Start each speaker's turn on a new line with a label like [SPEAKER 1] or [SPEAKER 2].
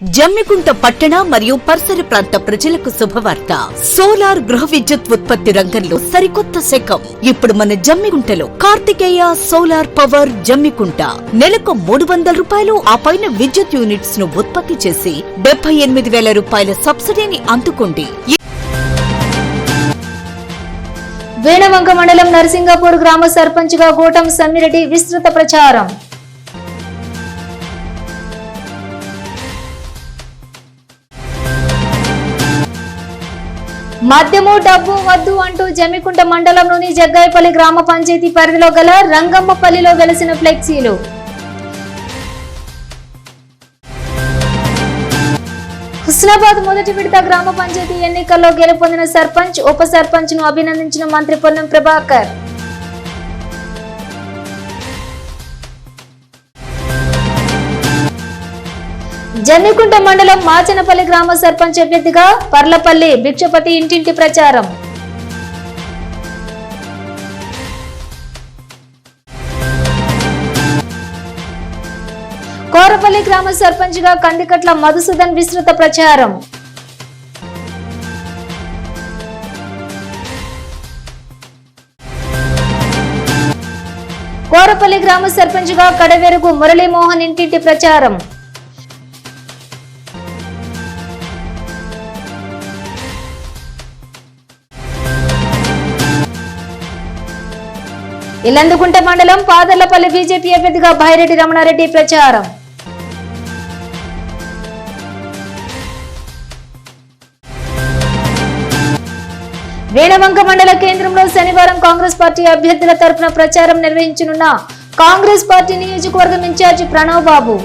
[SPEAKER 1] జమ్మికుంట పట్టణ మరియు పరిసర ప్రాంత ప్రజలకు శుభవార్త. సోలార్ గృహ విద్యుత్ ఉత్పత్తి రంగంలో సరికొత్త శకం. ఇప్పుడు మన జమ్మికుంటలో కార్తికేయ సోలార్ పవర్ జమ్మికుంట. నెలకు మూడు వందల రూపాయలు ఆ పైన విద్యుత్ యూనిట్స్ను ఉత్పత్తి చేసి డెబ్బై ఎనిమిది వేల రూపాయల సబ్సిడీని అందుకోండి.
[SPEAKER 2] వేణవంక మండలం నరసింగపూర్ గ్రామ సర్పంచ్గా గోటం సమ్మిరెడ్డి విస్తృత ప్రచారం. మద్యము డబ్బు వద్దు అంటూ జమికుంట మండలంలోని జగ్గాయపల్లి గ్రామ పంచాయతీ పరిధిలో గల రంగమ్మపల్లిలో వెలిసిన ఫ్లెక్సీలు. హుస్నాబాద్ మొదటి విడత గ్రామ పంచాయతీ ఎన్నికల్లో గెలుపొందిన సర్పంచ్ ఉప సర్పంచ్ను అభినందించిన మంత్రి పొన్నం ప్రభాకర్. జమ్మికుంట మండలం మాచనపల్లి గ్రామ సర్పంచ్ అభ్యర్థిగా పర్లపల్లి భిక్షపతి ఇంటింటి ప్రచారం. కోరపల్లి గ్రామ సర్పంచ్గా కందికట్ల మధుసూదన్ విస్తృత ప్రచారం. కోరపల్లి గ్రామ సర్పంచ్గా కడవెరుగు మురళీమోహన్ ఇంటింటి ప్రచారం. ఇల్లందుకుంట మండలం పాదర్లపల్లి బీజేపీ అభ్యర్థిగా బైరెడ్డి రమణారెడ్డి ప్రచారం. వేణవంక మండల కేంద్రంలో శనివారం కాంగ్రెస్ పార్టీ అభ్యర్థుల తరపున ప్రచారం నిర్వహించనున్న కాంగ్రెస్ పార్టీ నియోజకవర్గం ఇన్ఛార్జి ప్రణవ్ బాబు.